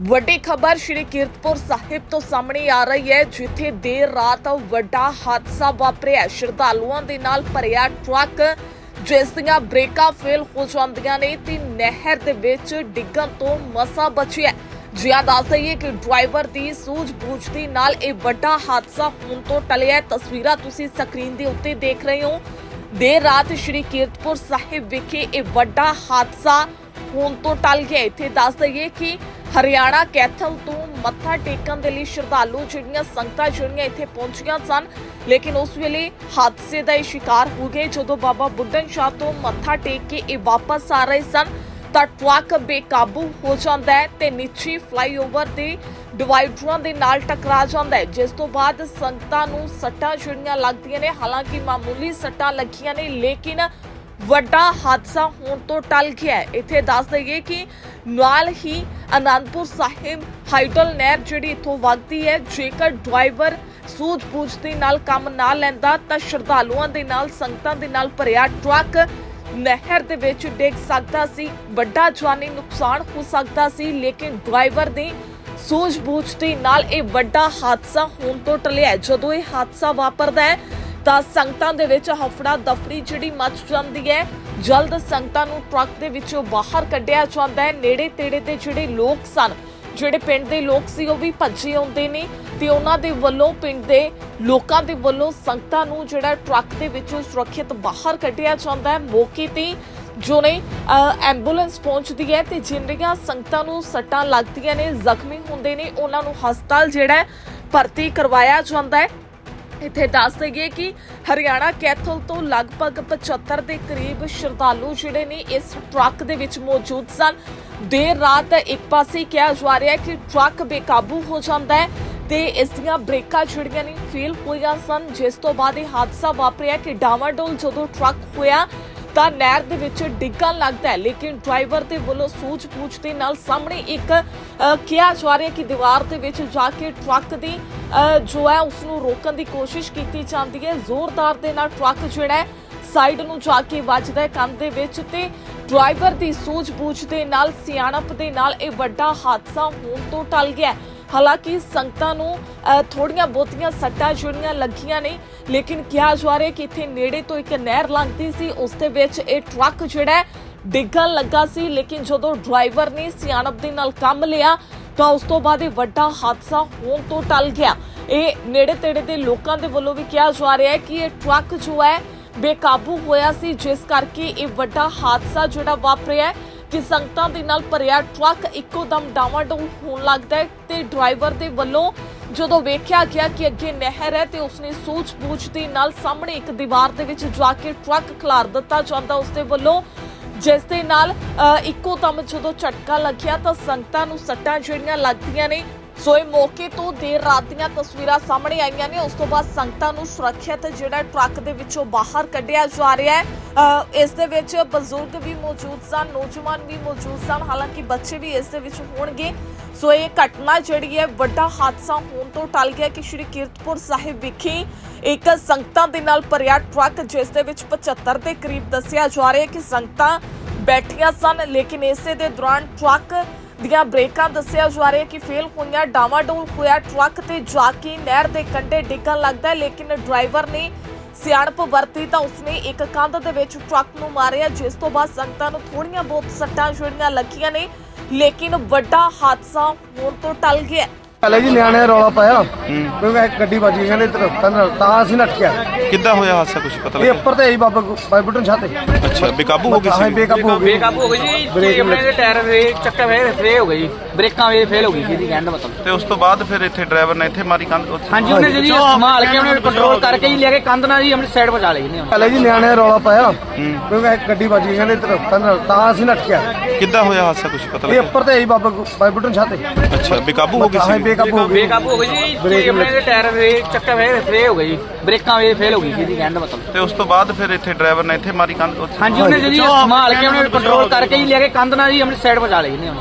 ਵੱਡੀ ਖਬਰ ਸ਼੍ਰੀ ਕੀਰਤਪੁਰ ਸਾਹਿਬ ਤੋਂ ਸਾਹਮਣੇ ਆ ਰਹੀ ਹੈ, ਜਿੱਥੇ ਦੇਰ ਰਾਤ ਵੱਡਾ ਹਾਦਸਾ ਵਾਪਰਿਆ। ਸ਼ਰਧਾਲੂਆਂ ਦੇ ਨਾਲ ਭਰਿਆ ਟਰੱਕ, ਜਿਸ ਦੀਆਂ ਬ੍ਰੇਕਾਂ ਫੇਲ ਹੋ ਜਾਂਦੀਆਂ ਨੇ ਤੇ ਨਹਿਰ ਦੇ ਵਿੱਚ ਡਿੱਗਣ ਤੋਂ ਮਸਾ ਬਚਿਆ। ਜਿਆ ਦੱਸ ਦਈਏ ਕਿ ਡਰਾਈਵਰ ਦੀ ਸੂਝ-ਬੂਝ ਦੇ ਨਾਲ ਇਹ ਵੱਡਾ ਹਾਦਸਾ ਹੋਣ ਤੋਂ ਟਲਿਆ ਤਸਵੀਰਾਂ ਤੁਸੀਂ ਸਕਰੀਨ ਦੇ ਉੱਤੇ ਦੇਖ ਰਹੇ ਹੋ। ਦੇਰ ਰਾਤ ਸ਼੍ਰੀ ਕੀਰਤਪੁਰ ਸਾਹਿਬ ਵਿਖੇ ਇਹ ਵੱਡਾ ਹਾਦਸਾ ਹੋਣ ਤੋਂ ਟਲ ਗਿਆ। ਇੱਥੇ ਦੱਸ ਦਈਏ ਕਿ ਹਰਿਆਣਾ ਕੈਥਲ ਤੋਂ ਮੱਥਾ ਟੇਕਣ ਦੇ ਲਈ ਸ਼ਰਧਾਲੂ ਜਿਹੜੀਆਂ ਸੰਗਤਾਂ ਜਿਹੜੀਆਂ ਇੱਥੇ ਪਹੁੰਚੀਆਂ ਸਨ, ਲੇਕਿਨ ਉਸ ਵੇਲੇ ਹਾਦਸੇ ਦਾ ਇਹ ਸ਼ਿਕਾਰ ਹੋ ਗਏ। ਜਦੋਂ ਬਾਬਾ ਬੁੱਢਨ ਸ਼ਾਹ ਤੋਂ ਮੱਥਾ ਟੇਕ ਕੇ ਇਹ ਵਾਪਸ ਆ ਰਹੇ ਸਨ, ਤਾਂ ਟਰੱਕ ਬੇਕਾਬੂ ਹੋ ਜਾਂਦਾ ਹੈ ਤੇ ਨੀਚੇ ਫਲਾਈਓਵਰ ਦੇ ਡਿਵਾਈਡਰਾਂ ਦੇ ਨਾਲ ਟਕਰਾ ਜਾਂਦਾ ਹੈ। ਜਿਸ ਤੋਂ ਬਾਅਦ ਸੰਗਤਾਂ ਨੂੰ ਸੱਟਾਂ ਜਿਹੜੀਆਂ ਲੱਗਦੀਆਂ ਨੇ, ਹਾਲਾਂਕਿ ਮਾਮੂਲੀ ਸੱਟਾਂ ਲੱਗੀਆਂ ਨੇ, ਲੇਕਿਨ ਵੱਡਾ ਹਾਦਸਾ ਹੋਣ ਤੋਂ ਟਲ ਗਿਆ ਹੈ। ਇੱਥੇ ਦੱਸ ਦਈਏ ਕਿ ਨਾਲ ਹੀ ਅਨੰਦਪੁਰ ਸਾਹਿਬ ਹਾਈਡਲ ਨਹਿਰ ਜਿਹੜੀ ਇੱਥੋਂ ਵਗਦੀ ਹੈ। ਜੇਕਰ ਡਰਾਈਵਰ ਸੂਝ-ਬੂਝ ਦੇ ਨਾਲ ਕੰਮ ਨਾ ਲੈਂਦਾ ਤਾਂ ਸ਼ਰਧਾਲੂਆਂ ਦੇ ਨਾਲ, ਸੰਗਤਾਂ ਦੇ ਨਾਲ ਭਰਿਆ ਟਰੱਕ ਨਹਿਰ ਦੇ ਵਿੱਚ ਡਿੱਗ ਸਕਦਾ ਸੀ। ਵੱਡਾ ਜਾਨੀ ਨੁਕਸਾਨ ਹੋ ਸਕਦਾ ਸੀ, ਲੇਕਿਨ ਡਰਾਈਵਰ ਦੀ ਸੂਝ-ਬੂਝ ਦੇ ਨਾਲ ਇਹ ਵੱਡਾ ਹਾਦਸਾ ਹੋਣ ਤੋਂ ਟਲਿਆ ਜਦੋਂ ਇਹ ਹਾਦਸਾ ਵਾਪਰਦਾ ਹੈ ਤਾਂ ਸੰਗਤਾਂ ਦੇ ਵਿੱਚ ਹਫੜਾ ਦਫੜੀ ਜਿਹੜੀ ਮੱਚ ਜਾਂਦੀ ਹੈ ਜਲਦ ਸੰਗਤਾਂ ਨੂੰ ਟਰੱਕ ਦੇ ਵਿੱਚੋਂ ਬਾਹਰ ਕੱਢਿਆ ਜਾਂਦਾ ਹੈ। ਨੇੜੇ ਤੇੜੇ ਦੇ ਜਿਹੜੇ ਲੋਕ ਸਨ ਜਿਹੜੇ ਪਿੰਡ ਦੇ ਲੋਕ ਸੀ ਉਹ ਵੀ ਭੱਜੇ ਆਉਂਦੇ ਨੇ ਤੇ ਉਹਨਾਂ ਦੇ ਵੱਲੋਂ ਪਿੰਡ ਦੇ ਲੋਕਾਂ ਦੇ ਵੱਲੋਂ ਸੰਗਤਾਂ ਨੂੰ ਜਿਹੜਾ ਟਰੱਕ ਦੇ ਵਿੱਚੋਂ ਸੁਰੱਖਿਅਤ ਬਾਹਰ ਕੱਢਿਆ ਜਾਂਦਾ ਹੈ। ਮੌਕੇ ਤੇ ਜੋ ਨੇ ਅ, ਐਂਬੂਲੈਂਸ ਪਹੁੰਚਦੀ ਹੈ ਤੇ ਜਿੰਨੀਆਂ ਸੰਗਤਾਂ ਨੂੰ ਸੱਟਾਂ ਲੱਗਦੀਆਂ ਨੇ ਜ਼ਖਮੀ ਹੁੰਦੇ ਨੇ ਉਹਨਾਂ ਨੂੰ ਹਸਪਤਾਲ ਜਿਹੜਾ ਭਰਤੀ ਕਰਵਾਇਆ ਜਾਂਦਾ ਹੈ। ਇੱਥੇ ਦੱਸ ਦਈਏ ਕਿ ਹਰਿਆਣਾ ਕੈਥਲ ਤੋਂ ਲਗਭਗ 75 ਦੇ ਕਰੀਬ ਸ਼ਰਧਾਲੂ ਜਿਹੜੇ ਨੇ ਇਸ ਟਰੱਕ ਦੇ ਵਿੱਚ ਮੌਜੂਦ ਸਨ। ਦੇਰ ਰਾਤ ਇੱਕ ਪਾਸੇ ਕਿਹਾ ਜਾ ਰਿਹਾ ਕਿ ਟਰੱਕ ਬੇਕਾਬੂ ਹੋ ਜਾਂਦਾ ਹੈ ਤੇ ਇਸ ਦੀਆਂ ਬ੍ਰੇਕਾਂ ਜਿਹੜੀਆਂ ਨੇ ਫੇਲ ਹੋਈਆਂ ਸਨ। ਜਿਸ ਤੋਂ ਬਾਅਦ ਇਹ ਹਾਦਸਾ ਵਾਪਰਿਆ ਕਿ ਡਾਵਾਡੋਲ ਜਦੋਂ ਟਰੱਕ ਹੋਇਆ ਤਾਂ ਨਹਿਰ ਦੇ ਵਿੱਚ ਡਿੱਗਣ ਲੱਗਦਾ ਹੈ। ਲੇਕਿਨ ਡਰਾਈਵਰ ਦੇ ਵੱਲੋਂ ਸੂਝ-ਬੂਝ ਦੇ ਨਾਲ ਸਾਹਮਣੇ ਇੱਕ ਕਿਹਾ ਜਾ ਰਿਹਾ ਕਿ ਦੀਵਾਰ ਦੇ ਵਿੱਚ ਜਾ ਕੇ ਟਰੱਕ ਦੀ ਜੋ ਹੈ ਉਸ ਨੂੰ ਰੋਕਣ ਦੀ ਕੋਸ਼ਿਸ਼ ਕੀਤੀ ਜਾਂਦੀ ਹੈ। ਜ਼ੋਰਦਾਰ ਦੇ ਨਾਲ ਟਰੱਕ ਜਿਹੜਾ ਸਾਈਡ ਨੂੰ ਜਾ ਕੇ ਵੱਜਦਾ ਹੈ ਕੰਧ ਦੇ ਵਿੱਚ ਤੇ ਡਰਾਈਵਰ ਦੀ ਸੂਝ-ਬੂਝ ਦੇ ਨਾਲ, ਸਿਆਣਪ ਦੇ ਨਾਲ ਇਹ ਵੱਡਾ ਹਾਦਸਾ ਹੋਣ ਤੋਂ ਟਲ ਗਿਆ ਹਾਲਾਂਕਿ ਸੰਗਤਾਂ ਨੂੰ ਅ, ਥੋੜੀਆਂ ਬਹੁਤੀਆਂ ਸੱਟਾਂ ਜਿਹੜੀਆਂ ਲੱਗੀਆਂ ਨੇ ਲੇਕਿਨ ਕਿਹਾ ਜਾ ਰਿਹਾ ਕਿ ਇੱਥੇ ਨੇੜੇ ਤੋਂ ਇੱਕ ਨਹਿਰ ਲੰਘਦੀ ਸੀ ਉਸ ਦੇ ਵਿੱਚ ਇਹ ਟਰੱਕ ਜਿਹੜਾ ਡਿੱਗਣ ਲੱਗਾ ਸੀ ਲੇਕਿਨ ਜਦੋਂ ਡਰਾਈਵਰ ਨੇ ਸਿਆਣਪ ਦੇ ਨਾਲ ਕੰਮ ਲਿਆ ਤਾਂ ਉਸ ਤੋਂ ਬਾਅਦ ਇਹ ਵੱਡਾ ਹਾਦਸਾ ਹੋਣ ਤੋਂ ਟਲ ਗਿਆ। ਇਹ ਨੇੜੇ ਤੇੜੇ ਦੇ ਲੋਕਾਂ ਦੇ ਵੱਲੋਂ ਵੀ ਕਿਹਾ ਜਾ ਰਿਹਾ ਹੈ ਕਿ ਇਹ ਟਰੱਕ ਜੋ ਹੈ ਬੇਕਾਬੂ ਹੋਇਆ ਸੀ ਜਿਸ ਕਰਕੇ ਇਹ ਵੱਡਾ ਹਾਦਸਾ ਜਿਹੜਾ ਵਾਪਰਿਆ ਹੈ। ਕਿ ਸੰਗਤਾਂ ਦੇ ਨਾਲ ਭਰਿਆ ਟਰੱਕ ਇੱਕੋ ਦਮ ਡਾਵਾਡੋਲ ਹੋਣ ਲੱਗਦਾ ਹੈ ਤੇ ਡਰਾਈਵਰ ਦੇ ਵੱਲੋਂ ਜਦੋਂ ਵੇਖਿਆ ਗਿਆ ਕਿ ਅੱਗੇ ਨਹਿਰ ਹੈ ਤੇ ਉਸਨੇ ਸੂਝ-ਬੂਝ ਦੇ ਨਾਲ ਸਾਹਮਣੇ ਇੱਕ ਦੀਵਾਰ ਦੇ ਵਿੱਚ ਜਾ ਕੇ ਟਰੱਕ ਖਿਲਾਰ ਦਿੱਤਾ ਜਾਂਦਾ ਉਸਦੇ ਵੱਲੋਂ ਜਿਸ ਦੇ ਨਾਲ ਅ, ਇੱਕੋ ਦਮ ਜਦੋਂ ਝਟਕਾ ਲੱਗਿਆ ਤਾਂ ਸੰਗਤਾਂ ਨੂੰ ਸੱਟਾਂ ਜਿਹੜੀਆਂ ਲੱਗਦੀਆਂ ਨੇ ਸੋ ਇਹ ਮੌਕੇ ਤੋਂ ਦੇਰ ਰਾਤ ਦੀਆਂ ਤਸਵੀਰਾਂ ਸਾਹਮਣੇ ਆਈਆਂ ਨੇ। ਉਸ ਤੋਂ ਬਾਅਦ ਸੰਗਤਾਂ ਨੂੰ ਸੁਰੱਖਿਅਤ ਜਿਹੜਾ ਟਰੱਕ ਦੇ ਵਿੱਚੋਂ ਬਾਹਰ ਕੱਢਿਆ ਜਾ ਰਿਹਾ ਹੈ। ਇਸ ਦੇ ਵਿੱਚ ਬਜ਼ੁਰਗ ਵੀ ਮੌਜੂਦ ਸਨ, ਨੌਜਵਾਨ ਵੀ ਮੌਜੂਦ ਸਨ। ਹਾਲਾਂਕਿ ਬੱਚੇ ਵੀ ਇਸ ਦੇ ਵਿੱਚ ਹੋਣਗੇ। ਸੋ ਇਹ ਘਟਨਾ ਜਿਹੜੀ ਹੈ ਵੱਡਾ ਹਾਦਸਾ ਹੋਣ ਤੋਂ ਟਲ ਗਿਆ ਕਿ ਸ਼੍ਰੀ ਕੀਰਤਪੁਰ ਸਾਹਿਬ ਵਿਖੇ ਇੱਕ ਸੰਗਤਾਂ ਦੇ ਨਾਲ ਭਰਿਆ ਟਰੱਕ, ਜਿਸ ਦੇ ਵਿੱਚ 75 ਦੇ ਕਰੀਬ ਦੱਸਿਆ ਜਾ ਰਿਹਾ ਹੈ ਕਿ ਸੰਗਤਾਂ ਬੈਠੀਆਂ ਸਨ। ਲੇਕਿਨ ਇਸੇ ਦੇ ਦੌਰਾਨ ਟਰੱਕ ਦੀਆਂ ਬ੍ਰੇਕਾਂ ਦੱਸਿਆ ਜਾ ਰਿਹਾ ਕਿ ਫੇਲ ਹੋਈਆਂ ਡਾਵਾਡੋਲ ਹੋਇਆ ਟਰੱਕ ਤੇ ਜਾ ਕੇ ਨਹਿਰ ਦੇ ਕੰਢੇ ਡਿੱਗਣ ਲੱਗਦਾ ਲੇਕਿਨ ਡਰਾਈਵਰ ਨੇ ਸਿਆਣਪ ਵਰਤੀ ਤਾਂ ਉਸਨੇ ਇੱਕ ਕੰਧ ਦੇ ਵਿੱਚ ਟਰੱਕ ਨੂੰ ਮਾਰਿਆ, ਜਿਸ ਤੋਂ ਬਾਅਦ ਸੰਗਤਾਂ ਨੂੰ ਥੋੜੀਆਂ ਬਹੁਤ ਸੱਟਾਂ ਜਿਹੜੀਆਂ ਲੱਗੀਆਂ ਨੇ, ਲੇਕਿਨ ਵੱਡਾ ਹਾਦਸਾ ਹੋਣ ਤੋਂ ਟਲ ਗਿਆ ਪਹਿਲੇ ਜੀ ਨਿਆਣੇ ਰੌਲਾ ਪਾਇਆ। ਕਿਉਂਕਿ ਇੱਕ ਗੱਡੀ ਵੱਜ ਗਈ ਕਹਿੰਦੇ ਇੱਧਰ ਤਾਂ ਅਸੀਂ ਨੱਠਿਆ ਕਿੱਦਾਂ ਹੋਇਆ ਹਾਦਸਾ ਕੁਝ ਪਤਾ ਇਹ ਉੱਪਰ ਤੇ ਆਈ ਬਾਬਾ ਬਾਈ ਬੁੱਟਨ ਛਾਤੇ ਅੱਛਾ ਬੇਕਾਬੂ ਹੋ ਗਈ ਹਾਂ ਸੀ ਬੇਕਾਬੂ ਹੋ ਗਈ ਬੇਕਾਬੂ ਹੋ ਗਈ ਜੀ। ਬ੍ਰੇਕ ਆਪਣੇ ਦੇ ਟਾਇਰ ਵੇ ਚੱਕਾ ਵੇ ਫੇ ਹੋ ਗਈ ਜੀ। ਬ੍ਰੇਕਾਂ ਵੇ ਫੇਲ ਹੋ ਗਈ ਸੀ ਇਹਦੀ ਕਹਿਣ ਦਾ ਮਤਲਬ। ਤੇ ਉਸ ਤੋਂ ਬਾਅਦ ਫਿਰ ਇੱਥੇ ਡਰਾਈਵਰ ਨੇ ਇੱਥੇ ਮਾਰੀ ਕੰਧ ਉੱਥੇ ਹਾਂਜੀ ਉਹਨੇ ਜੀ ਸੰਭਾਲ ਕੇ ਉਹਨੇ ਕੰਟਰੋਲ ਕਰਕੇ ਹੀ ਲੈ ਕੇ ਕੰਧ ਨਾਲ ਜੀ ਆਪਣੀ ਸਾਈਡ ਪਹੁੰਚਾ ਲਈ ਨੇ ਪਹਿਲੇ ਜੀ ਨਿਆਣੇ ਰੌਲਾ ਪਾਇਆ। ਕਿਉਂਕਿ ਇੱਕ ਗੱਡੀ ਵੱਜ ਗਈ ਕਹਿੰਦੇ ਇੱਧਰ ਕੰਧ ਤਾਂ ਅਸੀਂ ਨੱਠਿਆ ਕਿੱਦਾਂ ਹੋਇਆ ਹਾਦਸਾ ਕੁਝ ਪਤਾ ਇਹ ਲੱਗਾ ਉੱਪਰ ਤੇ ਆਈ ਬਾਬਾ ਬਾਈ ਬੁੱਟਨ ਛਾਤੇ ਅੱਛਾ ਬੇਕਾਬੂ ਹੋ ਗਈ ਹਾਂ ਸੀ ਬੇਕਾਬੂ ਹੋ ਗਈ। ਬੇਕਾਬੂ ਹੋ ਗਈ ਜੀ। ਬ੍ਰੇਕ ਆਪਣੇ ਦੇ ਟਾਇਰ ਵੇ ਚੱਕਾ ਵੇ ਫੇ ਹੋ ਗਈ ਬ੍ਰੇਕਾਂ ਵੇ ਫੇਲ ਹੋ ਗਈ ਸੀ ਇਹਦੀ ਕਹਿਣ ਦਾ ਮਤਲਬ। ਤੇ ਉਸ ਤੋਂ ਬਾਅਦ ਫਿਰ ਇੱਥੇ ਡਰਾਈਵਰ ਨੇ ਇੱਥੇ ਮਾਰੀ ਕੰਧ ਉੱਥੇ ਹਾਂਜੀ ਉਹਨੇ ਜੀ ਸੰਭਾਲ ਕੇ ਉਹਨੇ ਕੰਟਰੋਲ ਕਰਕੇ ਹੀ ਲੈ ਕੇ ਕੰਧ ਨਾਲ ਜੀ ਆਪਣੀ ਸਾਈਡ ਪਹੁੰਚਾ ਲਈ ਨੇ